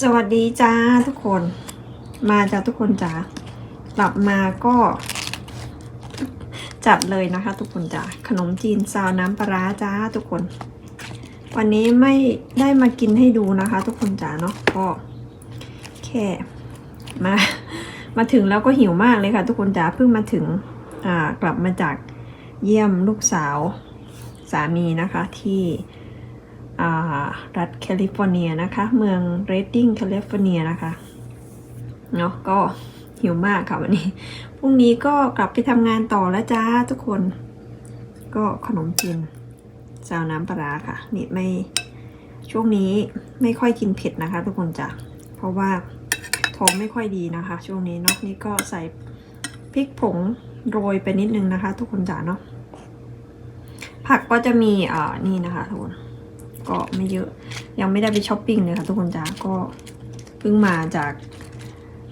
สวัสดีจ้าทุกคน มาจ้าทุกคนจ้ากลับมาก็ จัดเลยนะคะ ทุกคนจ้าขนมจีนซาวน้ำปลาร้าจ้าทุกคน วันนี้ไม่ได้มากินให้ดูนะคะ ทุกคนจ้าเนาะก็แค่มามาถึงแล้วก็หิวมากเลยค่ะ ทุกคนจ้าเพิ่งมาถึงอ่ากลับมาจากเยี่ยมลูกสาวสามีนะคะที่ รัฐแคลิฟอร์เนียนะคะ เมืองเรดดิ้งแคลิฟอร์เนียนะคะ เนาะก็หิวมากค่ะวันนี้ พรุ่งนี้ก็กลับไปทำงานต่อแล้วจ้าทุกคน ก็ขนมจีนซาวน้ำปลาค่ะ นี่ไม่ช่วงนี้ไม่ค่อยกินเผ็ดนะคะ ทุกคนจ้ะ เพราะว่าท้องไม่ค่อยดีนะคะ ช่วงนี้เนาะนี่ก็ใส่พริกผงโรยไปนิดนึงนะคะ ทุกคนจ้ะเนาะผักก็จะมีอ่านี่นะคะทุกคน ก็ไม่เยอะ ยังไม่ได้ไปช้อปปิ้งเลยค่ะทุกคนจ้าก็เพิ่งมาจาก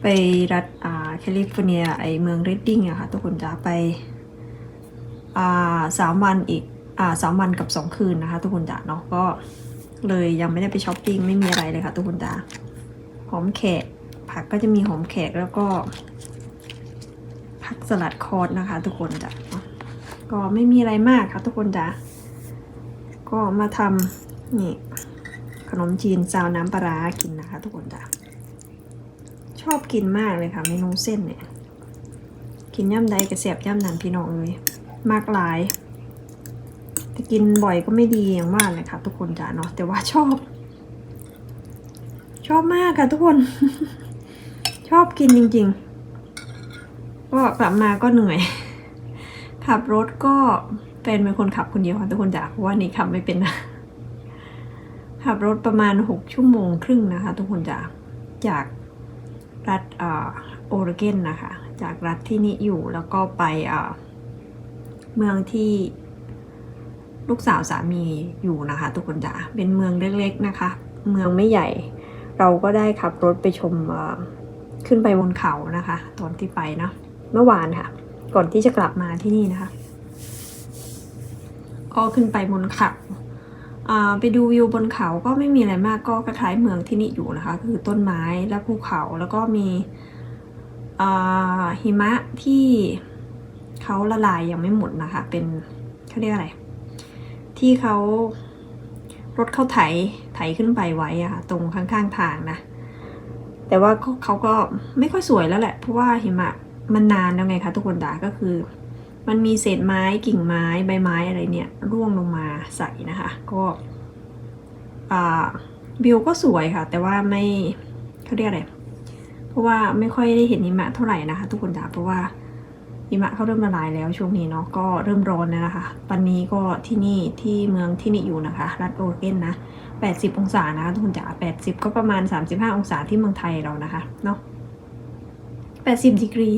ไปรัฐอ่าแคลิฟอร์เนียไอเมืองเรดดิ้งอะค่ะทุกคนจ้าไปอ่าสามวันอีกอ่าสามวันกับสองคืนนะคะทุกคนจ้าเนาะก็เลยยังไม่ได้ไปช้อปปิ้งไม่มีอะไรเลยค่ะทุกคนจ้าหอมแขกผักก็จะมีหอมแขกแล้วก็ผักสลัดคอร์สนะคะ ทุกคนจ้าเนาะก็ไม่มีอะไรมากค่ะทุกคนจ้าก็มาทำ นี่ ขนมจีนซาวน้ำปลากินนะคะ ทุกคนจ้ะชอบกินมากเลยค่ะเมนูเส้นเนี่ย กินย่ำใดกระเสียบย่ำนันพี่น้องเลยมากหลายแต่กินบ่อยก็ไม่ดีอย่างว่าเลยค่ะ ทุกคนจ้ะเนาะแต่ว่าชอบ ชอบมากค่ะทุกคน ชอบกินจริง ๆ ก็กลับมาก็เหนื่อย ขับรถก็เป็นเป็นคนขับคนเดียวค่ะทุกคนจ้ะเพราะว่านี่ขับไม่เป็นนะ ขับรถประมาณ 6 ชั่วโมงครึ่งนะคะ ทุกคนจากจากรัฐอ่าโอเรกนนะคะ จากรัฐที่นี่อยู่แล้วก็ไปเมืองที่ลูกสาวสามีอยู่นะคะ ทุกคนจ๋าเป็นเมืองเล็กๆนะคะ เมืองไม่ใหญ่ เราก็ได้ขับรถไปชมขึ้นไปบนเขานะคะ ตอนที่ไปเนาะเมื่อวานค่ะ ก่อนที่จะกลับมาที่นี่นะคะก็ขึ้นไปบนเขา ไปดูวิวบนเขาก็ไม่มีอะไรมากก็คล้ายเมืองที่นี่อยู่นะคะ คือต้นไม้และภูเขาแล้วก็มีหิมะที่เขาละลายยังไม่หมดนะคะ เป็นเขาเรียกอะไร ที่เขารถเข้าไถไถขึ้นไปไว้อะตรงข้างๆทางนะแต่ว่าเขาก็ไม่ค่อยสวยแล้วแหละ เพราะว่าหิมะมันนานแล้วไงคะทุกคนดาก็คือ มันมีเศษไม้กิ่งไม้ใบไม้อะไรเนี่ยร่วงลงมาใส่นะคะ ก็วิวก็สวยค่ะ แต่ว่าไม่เขาเรียกอะไรเพราะว่าไม่ค่อยได้เห็นหิมะเท่าไหร่นะคะ ทุกคนจ๋าเพราะว่าหิมะเขาเริ่มละลายแล้วช่วงนี้เนาะก็เริ่มร้อนแล้วนะคะวันนี้ก็ที่นี่ที่เมืองที่นี่อยู่นะคะ รัฐโอเรกนนะ 80 องศานะคะทุกคนจ๋า80 ก็ประมาณ 35 องศาที่เมืองไทยเรานะคะเนาะ80ดีกรี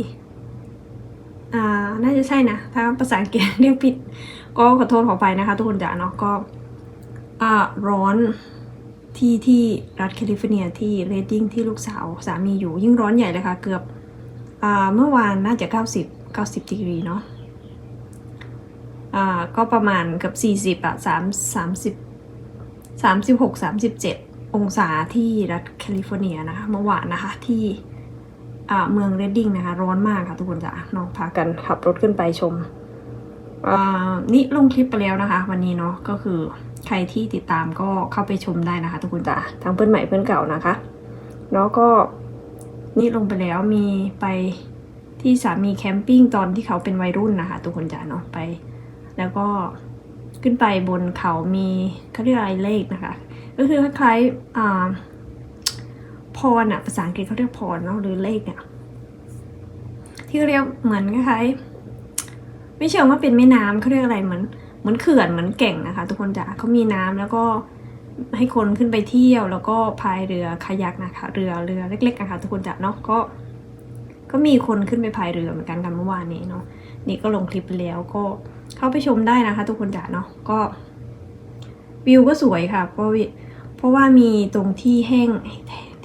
อ่าน่าจะใช่นะถ้าภาษาอังกฤษเรียกผิด ก็ขอโทษขอไปนะคะ ทุกคนจ๋าเนาะก็อ่าร้อนที่ที่รัฐแคลิฟอร์เนียที่เรดดิ้งที่ลูกสาวสามีอยู่ยิ่งร้อนใหญ่เลยค่ะ เกือบอ่าเมื่อวานน่าจะ 90 90ดีกรีเนาะอ่าก็ประมาณเกือบ40อะ3 30 36 37 องศาที่รัฐแคลิฟอร์เนียนะคะเมื่อวานนะคะที่ เมืองเรดดิ้งนะคะ ร้อนมากค่ะทุกคนจ้ะน้องพากันขับรถขึ้นไปชมอ่านี่ลงคลิปไปแล้วนะคะ วันนี้เนาะก็คือใครที่ติดตามก็เข้าไปชมได้นะคะ ทุกคนจ้ะทั้งเพื่อนใหม่เพื่อนเก่านะคะแล้วก็นี่ลงไปแล้วมีไปที่สามีแคมปิ้งตอนที่เขาเป็นวัยรุ่นนะคะ ทุกคนจ้ะเนาะไป แล้วก็ขึ้นไปบนเขามีเขาเรียกอะไรเลขนะคะ ก็คือคล้ายๆอ่า รอะภาษาอังกฤษเขาเรียกพรเนาะหรือเลขเนี่ยที่เรียกเหมือนคล้ายไม่เชิงว่าเป็นแม่น้ำเขาเรียกอะไรเหมือนเหมือนเขื่อนเหมือนแก่งนะคะ ทุกคนจ้ะเขามีน้ำแล้วก็ให้คนขึ้นไปเที่ยว แล้วก็พายเรือคายักนะคะ เรือเรือเล็กๆนะคะทุกคนจ้ะเนาะก็ ก็มีคนขึ้นไปพายเรือเหมือนกันกันเมื่อวานนี้เนาะนี่ก็ลงคลิปไปแล้วก็เข้าไปชมได้นะคะ ทุกคนจ้ะเนาะก็ วิวก็สวยค่ะเพราะวิเพราะว่ามีตรงที่แห้ง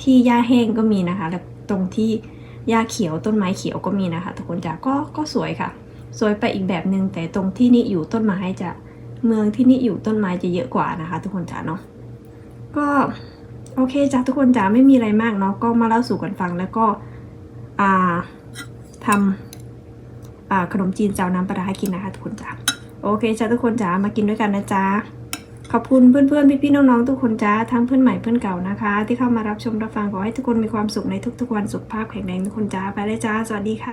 ที่หญ้าแห้งก็มีนะคะ แล้วตรงที่หญ้าเขียวต้นไม้เขียวก็มีนะคะทุกคนจ้ะก็ก็สวยค่ะ สวยไปอีกแบบหนึ่งแต่ตรงที่นี่อยู่ต้นไม้จะเมืองที่นี่อยู่ต้นไม้จะเยอะกว่านะคะ ทุกคนจ้ะเนาะก็โอเคจ้ะทุกคนจ๋าไม่มีอะไรมากเนาะก็มาเล่าสู่กันฟังแล้วก็อ่าทำขนมจีนเจ้าน้ำปลาร้าให้กินนะคะทุกคนจ๋าโอเคจ้ะทุกคนจ๋ามากินด้วยกันนะจ๊ะ ขอบคุณเพื่อนๆ พี่ๆ น้องๆ ทุกคนจ้าทั้งเพื่อนใหม่เพื่อนเก่านะคะ ที่เข้ามารับชมรับฟังขอให้ทุกคนมีความสุขในทุกๆวันสุขภาพแข็งแรงทุกคนจ้าไปเลยจ้า สวัสดีค่ะ